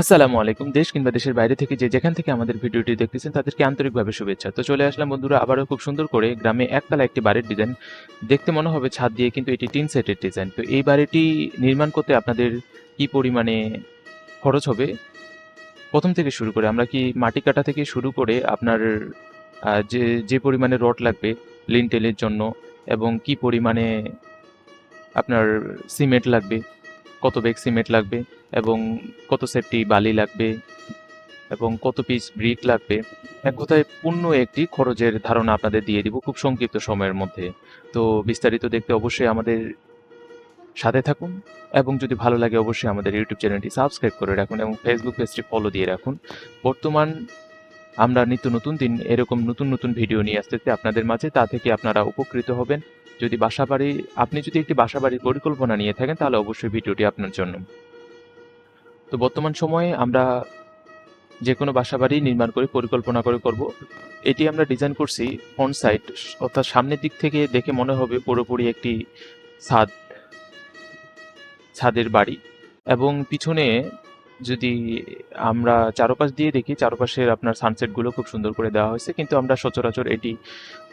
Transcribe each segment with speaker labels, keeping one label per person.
Speaker 1: আসসালামু আলাইকুম। দেশ কিংবা দেশের বাইরে থেকে যে যেখান থেকে আমাদের ভিডিওটি দেখতেছেন, তাদেরকে আন্তরিকভাবে শুভেচ্ছা। তো চলে আসলাম বন্ধুরা, আবারও খুব সুন্দর করে গ্রামে একতলা একটি বাড়ির ডিজাইন দেখতে মনে হবে ছাদ দিয়ে কিন্তু এটি টিন সেটের ডিজাইন তো এই বাড়িটি নির্মাণ করতে আপনাদের কি পরিমাণে খরচ হবে? প্রথম থেকে শুরু করে আমরা কি মাটি কাটা থেকে শুরু করে আপনার যে যে পরিমাণে রড লাগবে লিনটেলের জন্য এবং কি পরিমাণে আপনার সিমেন্ট লাগবে কত বেগ সিমেন্ট লাগবে এবং কত সেফটি বালি লাগবে এবং কত পিস ব্রিক লাগবে। এক কথায় পূর্ণ একটি খরচের ধারণা আপনাদের দিয়ে দিব খুব সংক্ষিপ্ত সময়ের মধ্যে। তো বিস্তারিত দেখতে অবশ্যই আমাদের সাথে থাকুন এবং যদি ভালো লাগে অবশ্যই আমাদের ইউটিউব চ্যানেলটি সাবস্ক্রাইব করে রাখুন এবং ফেসবুক পেজটি ফলো দিয়ে রাখুন। বর্তমান আমরা নিত্য নতুন দিন এরকম নতুন নতুন ভিডিও নিয়ে আসতেছি আপনাদের মাঝে, তা থেকে আপনারা উপকৃত হবেন। যদি বাসাবাড়ি, আপনি যদি একটি বাসাবাড়ির পরিকল্পনা নিয়ে থাকেন, তাহলে অবশ্যই ভিডিওটি আপনার জন্য। তো বর্তমান সময়ে আমরা যে কোনো বাসাবাড়ি নির্মাণ করে, পরিকল্পনা করে করব। এটি আমরা ডিজাইন করছি ফ্রন্ট সাইড অর্থাৎ সামনের দিক থেকে দেখে মনে হবে পুরোপুরি একটি ছাদ, ছাদের বাড়ি। এবং পিছনে যদি আমরা চারপাশ দিয়ে দেখি, চারপাশের আপনার সানসেটগুলো খুব সুন্দর করে দেওয়া হয়েছে, কিন্তু আমরা সচরাচর এটি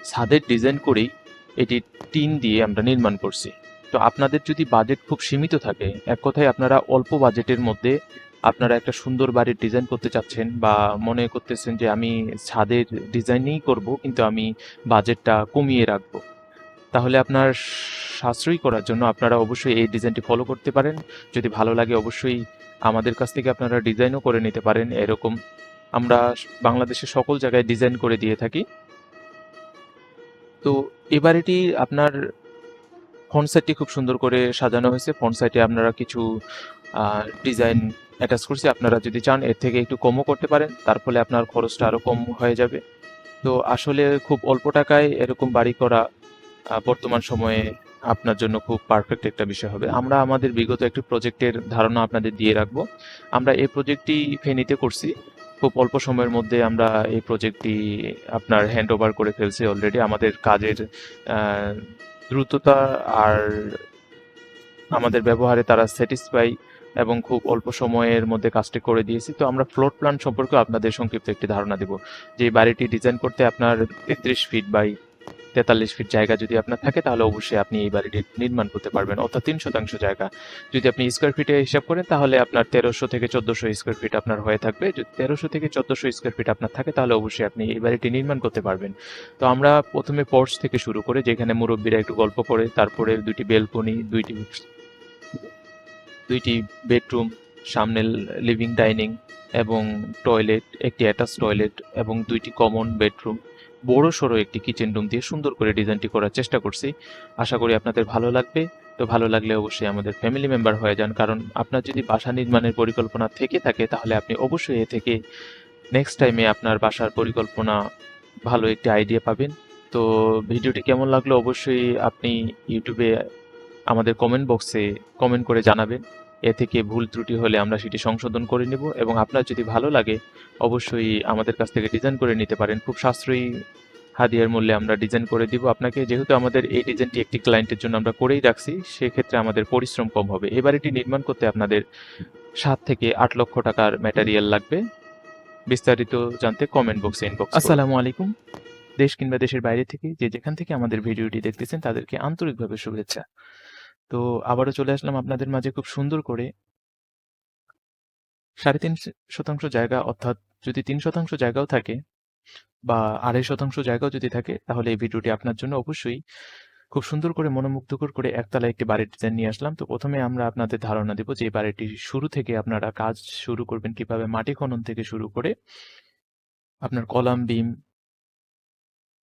Speaker 1: ছাদের ডিজাইন করেই এটি টিন দিয়ে আমরা নির্মাণ করছি। তো আপনাদের যদি বাজেট খুব সীমিত থাকে, এক কথায় আপনারা অল্প বাজেটের মধ্যে আপনারা একটা সুন্দর বাড়ির ডিজাইন করতে চাচ্ছেন বা মনে করতেছেন যে আমি ছাদের ডিজাইনই করব, কিন্তু আমি বাজেটটা কমিয়ে রাখব। তাহলে আপনার সাশ্রয়ী করার জন্য আপনারা অবশ্যই এই ডিজাইনটি ফলো করতে পারেন। যদি ভালো লাগে অবশ্যই আমাদের কাছ থেকে আপনারা ডিজাইনও করে নিতে পারেন। এরকম আমরা বাংলাদেশের সকল জায়গায় ডিজাইন করে দিয়ে থাকি। তো এই বাড়িটি আপনার ফ্রন্ট সাইটটি খুব সুন্দর করে সাজানো হয়েছে। ফ্রন্ট সাইটে আপনারা কিছু ডিজাইন অ্যাটাচ করছি। আপনারা যদি চান, এর থেকে একটু কমও করতে পারেন। তার ফলে আপনার খরচটা আরও কম হয়ে যাবে। তো আসলে খুব অল্প টাকায় এরকম বাড়ি করা বর্তমান সময়ে আপনার জন্য খুব পারফেক্ট একটা বিষয় হবে। আমরা আমাদের বিগত একটি প্রজেক্টের ধারণা আপনাদের দিয়ে রাখব। আমরা এই প্রজেক্টটি ফেনীতে করছি। খুব অল্প সময়ের মধ্যে আমরা এই প্রজেক্টটি আপনার হ্যান্ড ওভার করে ফেলছি অলরেডি আমাদের কাজের দ্রুততা আর আমাদের ব্যবহারে তারা স্যাটিসফাই এবং খুব অল্প সময়ের মধ্যে কাজটি করে দিয়েছি। তো আমরা ফ্লোর প্ল্যান সম্পর্কে আপনাদের সংক্ষিপ্ত একটি ধারণা দেব। যে বাড়িটি ডিজাইন করতে আপনার তেত্রিশ ফিট বাই তেতাল্লিশ ফিট জায়গা যদি আপনার থাকে, তাহলে অবশ্যই আপনি এই বাড়িটি নির্মাণ করতে পারবেন। অর্থাৎ তিন শতাংশ জায়গা। যদি আপনি স্কোয়ার ফিটে হিসাব করেন, তাহলে আপনার তেরোশো থেকে চোদ্দোশো স্কোয়ার ফিট আপনার হয়ে থাকবে। যদি তেরোশো থেকে চোদ্দোশো স্কোয়ার ফিট আপনার থাকে, তাহলে অবশ্যই আপনি এই বাড়িটি নির্মাণ করতে পারবেন। তো আমরা প্রথমে পোর্চ থেকে শুরু করে, যেখানে মুরব্বীরা একটু গল্প করে, তারপরে দুইটি বেলকনি দুইটি দুইটি বেডরুম সামনে লিভিং ডাইনিং এবং টয়লেট একটি অ্যাটাচ টয়লেট এবং দুইটি কমন বেডরুম বড় সড়ো একটি কিচেন রুম দিয়ে সুন্দর করে ডিজাইনটি করার চেষ্টা করছি। আশা করি আপনাদের ভালো লাগবে। তো ভালো লাগলে অবশ্যই আমাদের ফ্যামিলি মেম্বার হয়ে যান। কারণ আপনার যদি বাসা নির্মাণের পরিকল্পনা থেকে থাকে, তাহলে আপনি অবশ্যই এ থেকে নেক্সট টাইমে আপনার বাসার পরিকল্পনা ভালো একটি আইডিয়া পাবেন। তো ভিডিওটি কেমন লাগল অবশ্যই আপনি ইউটিউবে আমাদের কমেন্ট বক্সে কমেন্ট করে জানাবেন। এ থেকে ভুল ত্রুটি হলে আমরা সেটি সংশোধন করে নেব এবং আপনার যদি ভালো লাগে, অবশ্যই আমাদের কাছ থেকে ডিজাইন করে নিতে পারেন। খুব সাশ্রয়ী হাদিয়ার মূল্যে আমরা ডিজাইন করে দিব। আপনাকে যেহেতু আমাদের এই ডিজাইনটি একটি ক্লায়েন্টের জন্য আমরা করেই রাখছি, সেক্ষেত্রে আমাদের পরিশ্রম কম হবে। এবার এটি নির্মাণ করতে আপনাদের সাত থেকে আট লক্ষ টাকার ম্যাটেরিয়াল লাগবে। বিস্তারিত জানতে কমেন্ট বক্সে ইনবক্স আসসালামু আলাইকুম। দেশ কিংবা দেশের বাইরে থেকে যে যেখান থেকে আমাদের ভিডিওটি দেখতেছেন, তাদেরকে আন্তরিকভাবে শুভেচ্ছা। তো আবারও চলে আসলাম আপনাদের মাঝে খুব সুন্দর করে। সাড়ে তিন শতাংশ জায়গা অর্থাৎ যদি তিন শতাংশ জায়গাও থাকে বা আড়াই শতাংশ জায়গাও যদি থাকে তাহলে এই ভিডিওটি আপনার জন্য অবশ্যই খুব সুন্দর করে মনোমুগ্ধকর করে একতলা একটি বাড়ির ডিজাইন নিয়ে আসলাম। তো প্রথমে আমরা আপনাদের ধারণা দেব যে এই বাড়িটি শুরু থেকে আপনারা কাজ শুরু করবেন কীভাবে, মাটি খনন থেকে শুরু করে আপনার column, beam,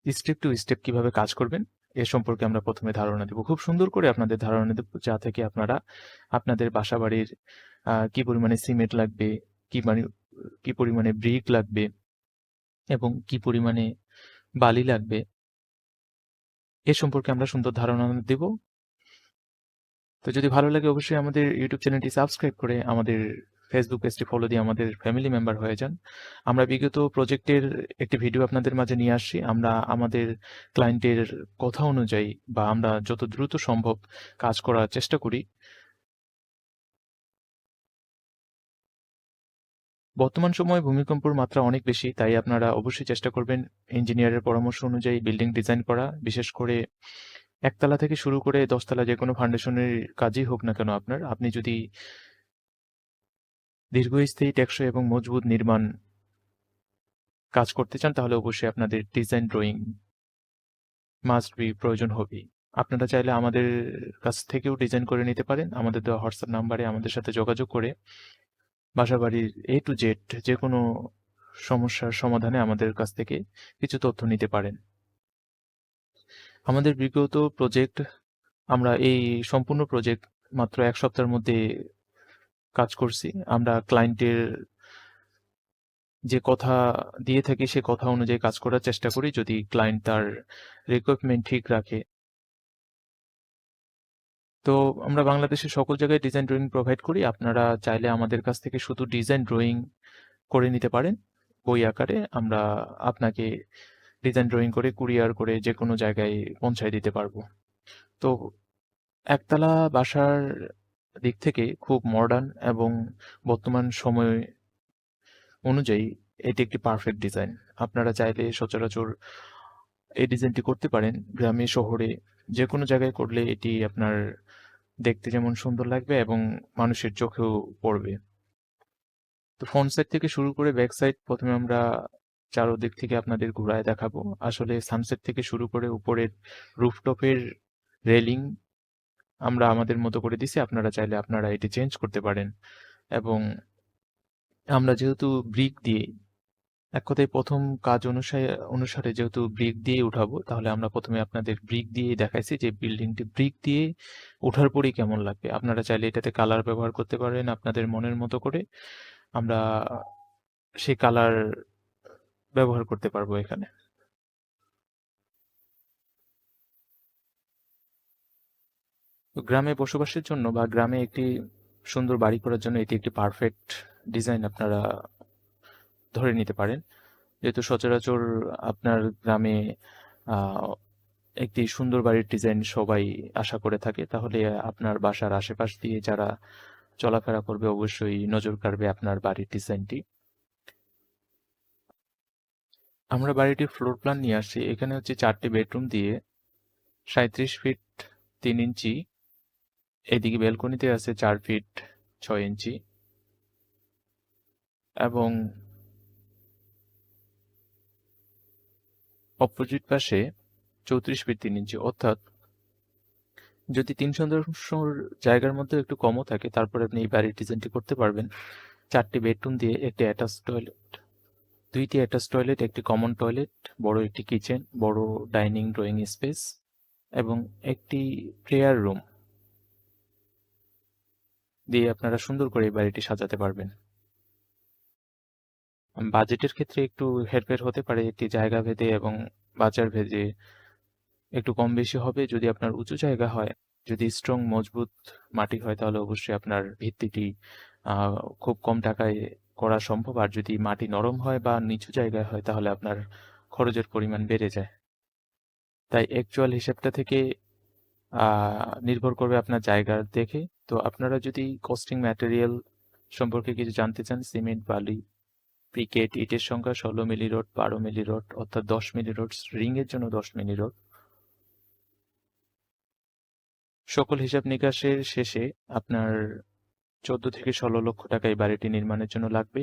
Speaker 1: step to step কীভাবে কাজ করবেন। এ সম্পর্কে আমরা প্রথমে ধারণা দেব। খুব সুন্দর করে আপনাদের ধারণা দেব, যা থেকে আপনারা আপনাদের বাসা বাড়ির কি পরিমাণে সিমেন্ট লাগবে, কি মানে কি পরিমাণে ব্রিক লাগবে এবং কি পরিমাণে বালি লাগবে। এ সম্পর্কে আমরা সুন্দর ধারণা দেব। তো যদি ভালো লাগে অবশ্যই আমাদের ইউটিউব চ্যানেলটি সাবস্ক্রাইব করে আমাদের ফেসবুক পেজটি ফলো দিয়ে আমাদের ফ্যামিলি মেম্বার হয়ে যান। আমরা বিগত প্রজেক্টের একটি ভিডিও আপনাদের মাঝে নিয়ে আসছি। আমরা আমাদের ক্লায়েন্টের কথা অনুযায়ী বা আমরা যত দ্রুত সম্ভব কাজ করার চেষ্টা করি। বর্তমান সময়ে ভূমিকম্পর মাত্রা অনেক বেশি, তাই আপনারা অবশ্যই চেষ্টা করবেন ইঞ্জিনিয়ারের পরামর্শ অনুযায়ী বিল্ডিং ডিজাইন করা। বিশেষ করে একতলা থেকে শুরু করে দশতলা যে কোনো ফাউন্ডেশনের কাজই হোক না কেন আপনার, আপনি যদি দীর্ঘস্থায়ী টেকসই এবং মজবুত নির্মাণ কাজ করতে চান, তাহলে অবশ্যই আপনাদের ডিজাইন ড্রয়িং মাস্ট বি প্রয়োজন হবে। আপনারা চাইলে আমাদের কাছ থেকেও ডিজাইন করে নিতে পারেন। আমাদের দেওয়া হোয়াটসঅ্যাপ নাম্বারে আমাদের সাথে যোগাযোগ করে বাসাবাড়ির এ টু জেড যে কোনো সমস্যার সমাধানে আমাদের কাছ থেকে কিছু তথ্য নিতে পারেন। আমাদের বিগত প্রজেক্ট আমরা এই সম্পূর্ণ প্রজেক্ট মাত্র এক সপ্তাহের মধ্যে কাজ করছি। আমরা ক্লায়েন্টের যে কথা দিয়ে থাকি, সে কথা অনুযায়ী কাজ করার চেষ্টা করি যদি ক্লায়েন্ট তার রিকোয়ারমেন্ট ঠিক রাখে। তো আমরা বাংলাদেশের সকল জায়গায় ডিজাইন ড্রয়িং প্রোভাইড করি। আপনারা চাইলে আমাদের কাছ থেকে শুধু ডিজাইন ড্রয়িং করে নিতে পারেন। বই আকারে আমরা আপনাকে ডিজাইন ড্রয়িং করে কুরিয়ার করে যে কোনো জায়গায় পৌঁছায় দিতে পারব। তো একতলা বাসার দিক থেকে খুব মডার্ন এবং বর্তমান সময় অনুযায়ী এটি একটি পারফেক্ট ডিজাইন আপনারা চাইলে সচরাচর এই ডিজাইনটি করতে পারেন গ্রামে, শহরে যে কোনো জায়গায় করলে এটি আপনার দেখতে যেমন সুন্দর লাগবে এবং মানুষের চোখেও পড়বে। তো ফ্রন্ট সাইড থেকে শুরু করে ব্যাক সাইড প্রথমে আমরা চারোদিক থেকে আপনাদের ঘুরায় দেখাবো। আসলে সানসেট থেকে শুরু করে উপরের রুফটপের রেলিং আমরা আমাদের মতো করে দিছি, আপনারা চাইলে আপনারা এটি চেঞ্জ করতে পারেন। এবং আমরা যেহেতু ব্রিক দিয়ে, এক কথায় প্রথম কাজ অনুসারে অনুসারে যেহেতু ব্রিক দিয়ে উঠাবো, তাহলে আমরা প্রথমে আপনাদের ব্রিক দিয়ে দেখাইছি যে বিল্ডিংটি ব্রিক দিয়ে ওঠার পরেই কেমন লাগবে। আপনারা চাইলে এটাতে কালার ব্যবহার করতে পারেন আপনাদের মনের মতো করে। আমরা সেই কালার ব্যবহার করতে পারব এখানে। গ্রামে বসবাসের জন্য বা গ্রামে একটি সুন্দর বাড়ি করার জন্য এটি একটি পারফেক্ট ডিজাইন আপনারা ধরে নিতে পারেন। যেহেতু সচরাচর আপনার গ্রামে একটি সুন্দর বাড়ির ডিজাইন সবাই আশা করে থাকে, তাহলে আপনার বাসার আশেপাশ দিয়ে যারা চলাফেরা করবে অবশ্যই নজর কাড়বে আপনার বাড়ির ডিজাইনটি আমরা বাড়িটির ফ্লোর প্ল্যান নিয়ে আসছি। এখানে হচ্ছে চারটি বেডরুম দিয়ে সাঁত্রিশ ফিট তিন ইঞ্চি এদিকে ব্যালকনিতে আছে চার ফিট ছয় ইঞ্চি। এবং অপোজিট পাশে চৌত্রিশ ফিট তিন ইঞ্চি। অর্থাৎ যদি তিন শতাংশর জায়গার মধ্যে একটু কমও থাকে, তারপরে আপনি এই বাড়ির ডিজাইনটি করতে পারবেন। চারটি বেডরুম দিয়ে একটি অ্যাটাচ টয়লেট দুইটি অ্যাটাচ টয়লেট একটি কমন টয়লেট বড় একটি কিচেন বড় ডাইনিং ড্রয়িং স্পেস এবং একটি প্রেয়ার রুম দিয়ে আপনারা সুন্দর করে এই বাড়িটি সাজাতে পারবেন। বাজেটের ক্ষেত্রে একটু হেরফের হতে পারে একটি জায়গা ভেদে এবং বাজার ভেদে একটু কম বেশি হবে। যদি আপনার উঁচু জায়গা হয়, যদি স্ট্রং মজবুত মাটি হয়, তাহলে অবশ্যই আপনার ভিত্তিটি খুব কম টাকায় করা সম্ভব। আর যদি মাটি নরম হয় বা নিচু জায়গায় হয়, তাহলে আপনার খরচের পরিমাণ বেড়ে যায়। তাই অ্যাকচুয়াল হিসাবটা থেকে নির্ভর করবে আপনার জায়গা দেখে। তো আপনারা যদি কস্টিং ম্যাটেরিয়াল সম্পর্কে কিছু জানতে চান সিমেন্ট বালি ব্রিকেট ইটের সংখ্যা ষোলো মিলি রড বারো মিলি রড অর্থাৎ দশ মিলি রড রিং এর জন্য দশ মিলি রড সকল হিসাব নিকাশের শেষে আপনার চোদ্দ থেকে ষোলো লক্ষ টাকা এই বাড়িটি নির্মাণের জন্য লাগবে।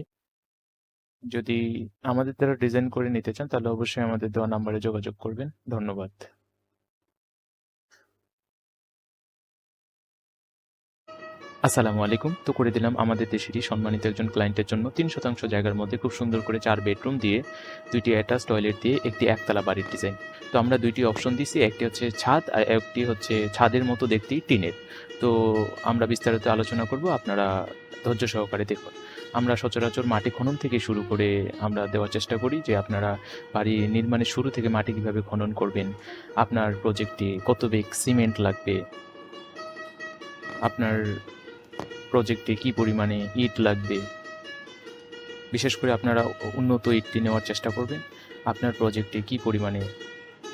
Speaker 1: যদি আমাদের দ্বারা ডিজাইন করে নিতে চান, তাহলে অবশ্যই আমাদের দেওয়া নাম্বারে যোগাযোগ করবেন। ধন্যবাদ। আসসালামু আলাইকুম। তো করে দিলাম আমাদের দেশেরই সম্মানিত একজন ক্লায়েন্টের জন্য তিন শতাংশ জায়গার মধ্যে খুব সুন্দর করে চার বেডরুম দিয়ে দুইটি অ্যাটাচ টয়লেট দিয়ে একটি একতলা বাড়ির ডিজাইন তো আমরা দুইটি অপশন দিছি, একটি হচ্ছে ছাদ আর একটি হচ্ছে ছাদের মতো দেখতে টিনের। তো আমরা বিস্তারিত আলোচনা করব, আপনারা ধৈর্য সহকারে দেখুন। আমরা সচরাচর মাটি খনন থেকে শুরু করে আমরা দেওয়ার চেষ্টা করি যে আপনারা বাড়ি নির্মাণের শুরু থেকে মাটি কীভাবে খনন করবেন, আপনার প্রজেক্টে কত বেগ সিমেন্ট লাগবে, আপনার প্রজেক্টে কি পরিমাণে ইট লাগবে? বিশেষ করে আপনারা উন্নত ইটটি নেওয়ার চেষ্টা করবেন। আপনার প্রজেক্টে কি পরিমাণে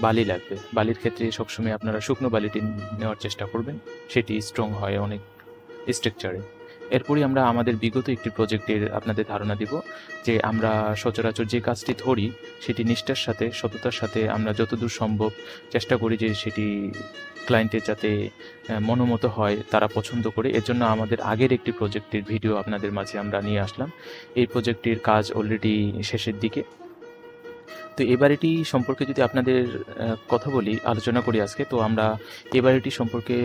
Speaker 1: বালি লাগবে? বালির ক্ষেত্রে সবসময় আপনারা শুকনো বালিটি নেওয়ার চেষ্টা করবেন। সেটি স্ট্রং হয় অনেক স্ট্রাকচারে এরপরই আমরা আমাদের বিগত একটি প্রজেক্টের আপনাদের ধারণা দিব যে আমরা সচরাচর যে কাজটি ধরি, সেটি নিষ্ঠার সাথে, সততার সাথে আমরা যতদূর সম্ভব চেষ্টা করি যে সেটি ক্লায়েন্টের যাতে মনোমত হয়, তারা পছন্দ করে। এর জন্য আমাদের আগের একটি প্রজেক্টের ভিডিও আপনাদের মাঝে আমরা নিয়ে আসলাম। এই প্রজেক্টটির কাজ অলরেডি শেষের দিকে। তো এ বাড়িটি সম্পর্কে যদি আপনাদের কথা বলি, আলোচনা করি আজকে, তো আমরা এ বাড়িটি সম্পর্কে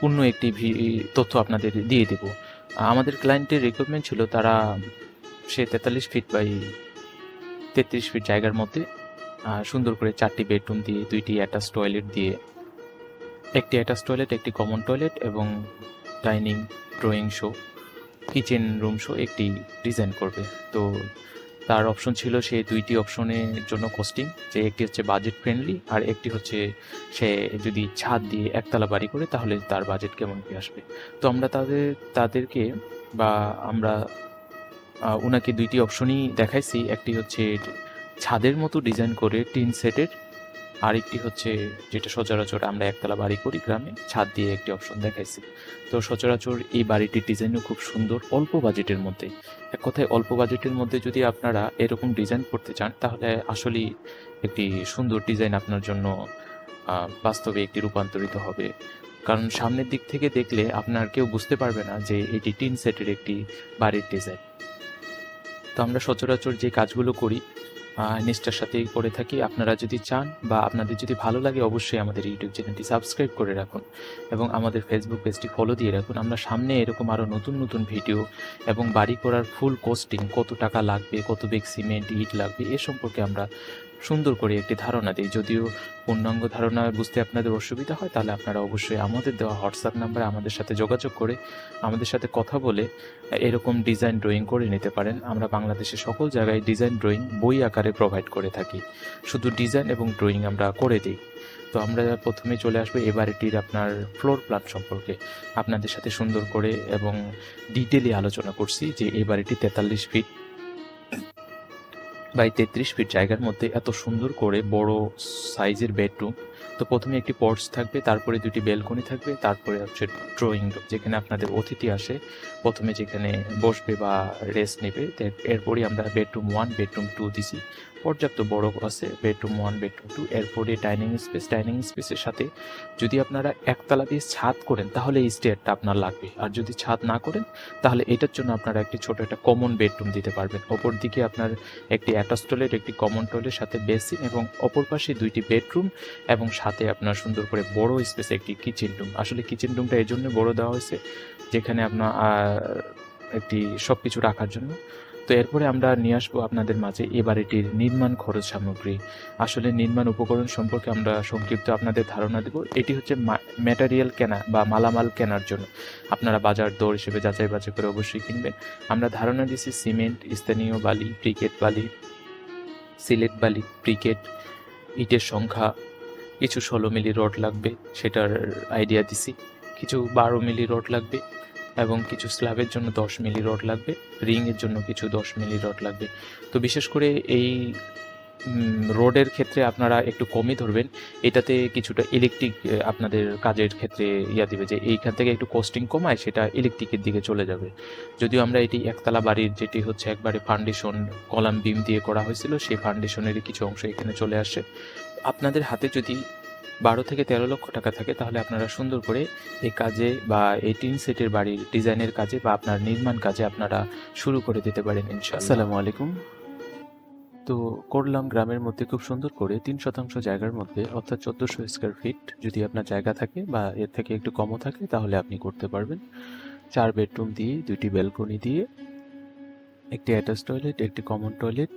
Speaker 1: পূর্ণ একটি তথ্য আপনাদের দিয়ে দেব। আমাদের ক্লায়েন্টের রিকোয়ারমেন্ট ছিল তারা সে তেতাল্লিশ ফিট বাই তেত্রিশ ফিট জায়গার মধ্যে সুন্দর করে চারটি বেডরুম দিয়ে, দুইটি অ্যাটাচ টয়লেট দিয়ে, একটি অ্যাটাচ টয়লেট একটি কমন টয়লেট এবং dining drawing show kitchen room show একটি ডিজাইন করবে। তো তার অপশন ছিল সে দুইটি অপশনের জন্য কোস্টিং যে একটি হচ্ছে বাজেট ফ্রেন্ডলি আর একটি হচ্ছে সে যদি ছাদ দিয়ে একতলা বাড়ি করে তাহলে তার বাজেট কেমন কি আসবে। তো আমরা তাদের, তাদেরকে বা আমরা ওনাকে দুইটি অপশনই দেখাইছি। একটি হচ্ছে ছাদের মতো ডিজাইন করে টিন সেটের আরেকটি হচ্ছে যেটা সচরাচর আমরা একতলা বাড়ি করি গ্রামে, ছাদ দিয়ে একটি অপশন দেখাইছি। তো সচরাচর এই বাড়িটির ডিজাইনও খুব সুন্দর, অল্প বাজেটের মধ্যে। এক কথায় অল্প বাজেটের মধ্যে যদি আপনারা এরকম ডিজাইন করতে চান, তাহলে আসলেই একটি সুন্দর ডিজাইন আপনার জন্য বাস্তবে একটি রূপান্তরিত হবে। কারণ সামনের দিক থেকে দেখলে আপনার কেউ বুঝতে পারবে না যে এটি টিন সেটের একটি বাড়ির ডিজাইন তো আমরা সচরাচর যে কাজগুলো করি নিষ্ঠার সাথেই করে থাকি। আপনারা যদি চান বা আপনাদের যদি ভালো লাগে, অবশ্যই আমাদের ইউটিউব চ্যানেলটি সাবস্ক্রাইব করে রাখুন এবং আমাদের ফেসবুক পেজটি ফলো দিয়ে রাখুন। আমরা সামনে এরকম আরও নতুন নতুন ভিডিও এবং বাড়ি করার ফুল কোস্টিং কত টাকা লাগবে, কত বেগ সিমেন্ট ইট লাগবে, এ সম্পর্কে আমরা সুন্দর করে একটি ধারণা দিই। যদিও পূর্ণাঙ্গ ধারণা বুঝতে আপনাদের অসুবিধা হয়, তাহলে আপনারা অবশ্যই আমাদের দেওয়া হোয়াটসঅ্যাপ নাম্বারে আমাদের সাথে যোগাযোগ করে আমাদের সাথে কথা বলে এরকম ডিজাইন ড্রয়িং করে নিতে পারেন। আমরা বাংলাদেশের সকল জায়গায় ডিজাইন ড্রয়িং বই আকারে প্রোভাইড করে থাকি। শুধু ডিজাইন এবং ড্রয়িং আমরা করে দিই। তো আমরা প্রথমে চলে আসব এবার এটির আপনার ফ্লোর প্ল্যান সম্পর্কে। আপনাদের সাথে সুন্দর করে এবং ডিটেলি আলোচনা করছি যে এই বাড়িটি তেতাল্লিশ ফিট। বাই তেত্রিশ ফিট জায়গার মধ্যে এত সুন্দর করে বড় সাইজের বেডরুম। তো প্রথমে একটি পর্স থাকবে, তারপরে দুটি বেলকনি থাকবে, তারপরে হচ্ছে ড্রয়িং রুম, যেখানে আপনাদের অতিথি আসে। প্রথমে যেখানে বসবে বা রেস্ট নেবে এরপরই আমরা বেডরুম ওয়ান বেডরুম টু দিছি। পর্যাপ্ত বড় আছে বেডরুম ওয়ান বেডরুম টু এরপরে ডাইনিং স্পেস ডাইনিং স্পেসের সাথে যদি আপনারা একতলা দিয়ে ছাদ করেন, তাহলে এই স্টেয়ারটা আপনার লাগবে। আর যদি ছাদ না করেন, তাহলে এটার জন্য আপনারা একটি ছোট একটা কমন বেডরুম দিতে পারবেন। অপর দিকে আপনার একটি অ্যাটাচ টয়লেট একটি কমন টয়লেট সাথে বেসিন এবং অপর পাশে দুইটি বেডরুম এবং সাথে আপনার সুন্দর করে বড় স্পেসে একটি কিচেন রুম আসলে কিচেন রুমটা এই জন্য বড় দেওয়া হয়েছে, যেখানে আপনার একটি সব কিছু রাখার জন্য। তো এরপরে আমরা নিয়ে আসব আপনাদের মাঝে এ বাড়িটির নির্মাণ খরচ সামগ্রী। আসলে নির্মাণ উপকরণ সম্পর্কে আমরা সংক্ষিপ্ত আপনাদের ধারণা দেব। এটি হচ্ছে ম্যাটেরিয়াল কেনা বা মালামাল কেনার জন্য। আপনারা বাজার দর হিসেবে যাচাই বাছাই করে অবশ্যই কিনবেন। আমরা ধারণা দিচ্ছি সিমেন্ট, স্থানীয় বালি, ব্রিকেট বালি, সিলেট বালি, ব্রিকেট, ইটের সংখ্যা, কিছু ষোলো মিলি রড লাগবে, সেটার আইডিয়া দিছি। কিছু বারো মিলি রড লাগবে। এবং কিছু স্ল্যাবের জন্য দশ মিলি রড লাগবে, রিংয়ের জন্য কিছু দশ মিলি রড লাগবে। তো বিশেষ করে এই রোডের ক্ষেত্রে আপনারা একটু কমই ধরবেন। এটাতে কিছুটা ইলেকট্রিক আপনাদের কাজের ক্ষেত্রে ইয়া দিবে যে এইখান থেকে একটু কস্টিং কমায়, সেটা ইলেকট্রিকের দিকে চলে যাবে। যদিও আমরা এটি একতলা বাড়ির যেটি হচ্ছে একবারে ফাউন্ডেশন কলাম বিম দিয়ে করা হয়েছিল, সেই ফাউন্ডেশনের কিছু অংশ এখানে চলে আসে। আপনাদের হাতে যদি বারো থেকে তেরো লক্ষ টাকা থাকে, তাহলে আপনারা সুন্দর করে এই কাজে বা এই টিন সেটের বাড়ির ডিজাইনের কাজে বা আপনার নির্মাণ কাজে আপনারা শুরু করে দিতে পারেন আসসালামু আলাইকুম। তো করলাম গ্রামের মধ্যে খুব সুন্দর করে তিন শতাংশ জায়গার মধ্যে, অর্থাৎ চোদ্দোশো স্কোয়ার ফিট যদি আপনার জায়গা থাকে বা এর থেকে একটু কমও থাকে তাহলে আপনি করতে পারবেন। চার বেডরুম দিয়ে, দুইটি ব্যালকনি দিয়ে, একটি অ্যাটাচ টয়লেট একটি কমন টয়লেট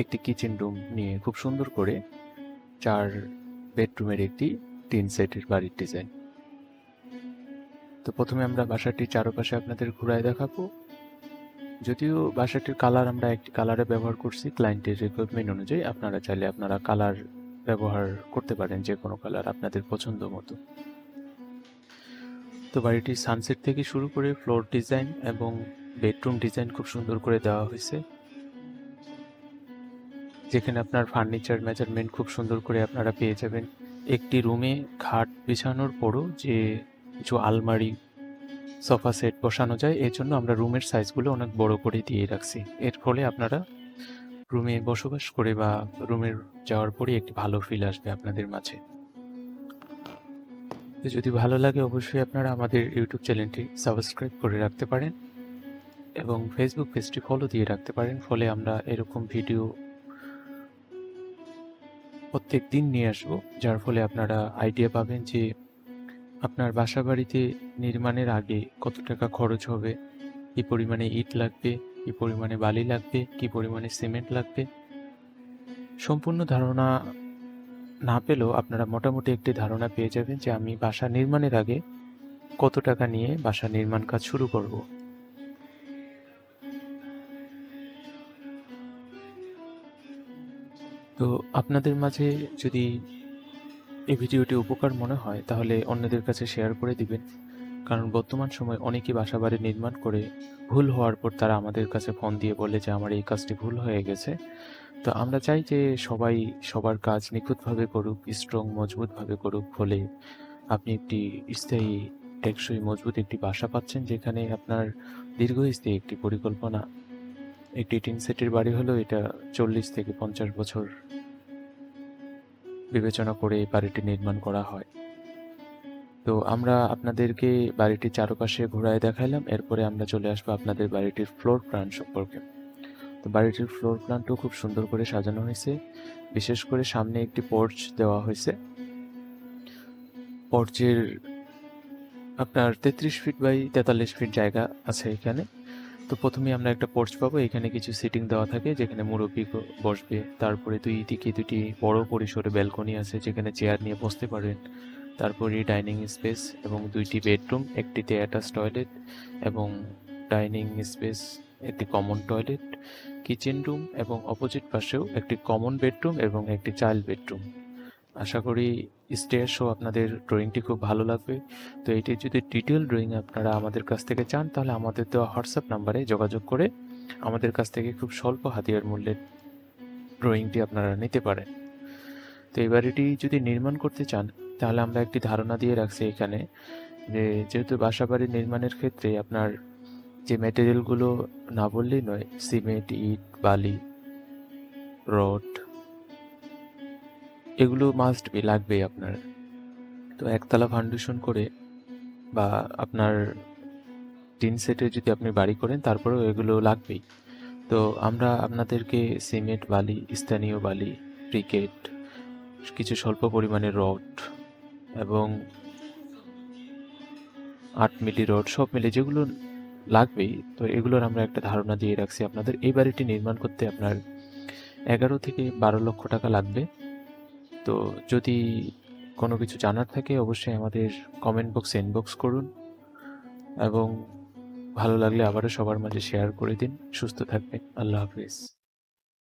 Speaker 1: একটি কিচেন রুম নিয়ে খুব সুন্দর করে চার বেডরুমের একটি তিন সেটের বাড়ির ডিজাইন তো প্রথমে আমরা বাসাটির চারপাশে আপনাদের ঘুরায় দেখাবো। যদিও বাসাটির কালার আমরা একটি কালারে ব্যবহার করছি ক্লায়েন্টের রিকোয়ারমেন্ট অনুযায়ী আপনারা চাইলে আপনারা কালার ব্যবহার করতে পারেন যে কোনো কালার আপনাদের পছন্দ মতো। তো বাড়িটির সানসেট থেকে শুরু করে ফ্লোর ডিজাইন এবং বেডরুম ডিজাইন খুব সুন্দর করে দেওয়া হয়েছে। যেখানে আপনার ফার্নিচার মেজারমেন্ট খুব সুন্দর করে আপনারা পেয়ে যাবেন। একটি রুমে খাট বিছানোর পরও যে, কিছু আলমারি সোফা সেট বসানো যায় এই জন্য আমরা রুমের সাইজগুলো অনেক বড় করে দিয়ে রাখছি। এর ফলে আপনারা রুমে বসবাস করে বা রুমের যাওয়ার পরে একটি ভালো ফিল আসবে আপনাদের মাঝে। যদি ভালো লাগে অবশ্যই আপনারা আমাদের ইউটিউব চ্যানেলটি সাবস্ক্রাইব করে রাখতে পারেন এবং ফেসবুক পেজটি ফলো দিয়ে রাখতে পারেন। ফলে আমরা এরকম ভিডিও প্রত্যেক দিন নিয়ে আসব, যার ফলে আপনারা আইডিয়া পাবেন যে আপনার বাসা বাড়িতে নির্মাণের আগে কত টাকা খরচ হবে, কি পরিমাণে ইট লাগবে, কি পরিমাণে বালি লাগবে, কি পরিমাণে সিমেন্ট লাগবে। সম্পূর্ণ ধারণা না পেলেও আপনারা মোটামুটি একটি ধারণা পেয়ে যাবেন যে আমি বাসা নির্মাণের আগে কত টাকা নিয়ে বাসা নির্মাণ কাজ শুরু করব। তো আপনাদের মাঝে যদি এই ভিডিওটি উপকার মনে হয়, তাহলে অন্যদের কাছে শেয়ার করে দিবেন। কারণ বর্তমান সময় অনেকেই বাসা বাড়ি নির্মাণ করে ভুল হওয়ার পর তারা আমাদের কাছে ফোন দিয়ে বলে যে, আমার এই কাজটি ভুল হয়ে গেছে। তো আমরা চাই যে সবাই সবার কাজ নিখুঁতভাবে করুক স্ট্রং মজবুতভাবে করুক। ফলে আপনি একটি স্থায়ী, টেকসই, মজবুত একটি বাসা পাচ্ছেন, যেখানে আপনার দীর্ঘস্থায়ী একটি পরিকল্পনা একটি টিন সেটের বাড়ি হলেও এটা চল্লিশ থেকে পঞ্চাশ বছর বিবেচনা করে এই বাড়িটি নির্মাণ করা হয়। তো আমরা আপনাদেরকে বাড়িটির চারপাশে ঘোরায় দেখাইলাম, এরপরে আমরা চলে আসব আপনাদের বাড়িটির ফ্লোর প্ল্যান সম্পর্কে। তো বাড়িটির ফ্লোর প্ল্যানটাও খুব সুন্দর করে সাজানো হয়েছে। বিশেষ করে সামনে একটি পোর্চ দেওয়া হয়েছে। পোর্চের আপনার তেত্রিশ ফিট বাই তেতাল্লিশ ফিট জায়গা আছে এখানে। তো প্রথমে আমরা একটা পোর্চ পাবো। এখানে কিছু সিটিং দেওয়া থাকে, যেখানে মুরব্বী বসবে। তারপরে দুই দিকে দুটি বড় পরিসরে ব্যালকনি আছে, যেখানে চেয়ার নিয়ে বসতে পারেন। তারপরে ডাইনিং স্পেস এবং দুইটি বেডরুম একটিতে অ্যাটাচ টয়লেট এবং ডাইনিং স্পেস একটি কমন টয়লেট কিচেন রুম এবং অপোজিট পাশেও একটি কমন বেডরুম এবং একটি চাইল্ড বেডরুম আশা করি স্টেয়ার শো আপনাদের ড্রয়িংটি খুব ভালো লাগবে। তো এটি যদি ডিটেল ড্রয়িং আপনারা আমাদের কাছ থেকে চান, তাহলে আমাদের দেওয়া হোয়াটসঅ্যাপ নাম্বারে যোগাযোগ করে আমাদের কাছ থেকে খুব স্বল্প হাতিয়ার মূল্যের ড্রয়িংটি আপনারা নিতে পারেন। তো এই বাড়িটি যদি নির্মাণ করতে চান, তাহলে আমরা একটি ধারণা দিয়ে রাখছি এখানে যে যেহেতু বাসা বাড়ি নির্মাণের ক্ষেত্রে আপনার যে ম্যাটেরিয়ালগুলো না বললেই নয় সিমেন্ট ইট, বালি, রড এগুলো মাস্ট বি লাগবেই আপনার। তো একতলা ফাউন্ডেশন করে বা আপনার টিন সেটে যদি আপনি বাড়ি করেন, তারপরেও এগুলো লাগবেই। তো আমরা আপনাদেরকে সিমেন্ট বালি, স্থানীয় বালি ক্রিকেট কিছু স্বল্প পরিমাণে রড এবং আট মিলি রড সব মিলে যেগুলো লাগবেই, তো এগুলোর আমরা একটা ধারণা দিয়ে রাখছি আপনাদের। এই বাড়িটি নির্মাণ করতে আপনার এগারো থেকে বারো লক্ষ টাকা লাগবে। তো যদি কোনো কিছু জানার থাকে, অবশ্যই আমাদের কমেন্ট বক্সে ইনবক্স করুন এবং ভালো লাগলে আবারও সবার মাঝে শেয়ার করে দিন। সুস্থ থাকবেন। আল্লাহ হাফিজ।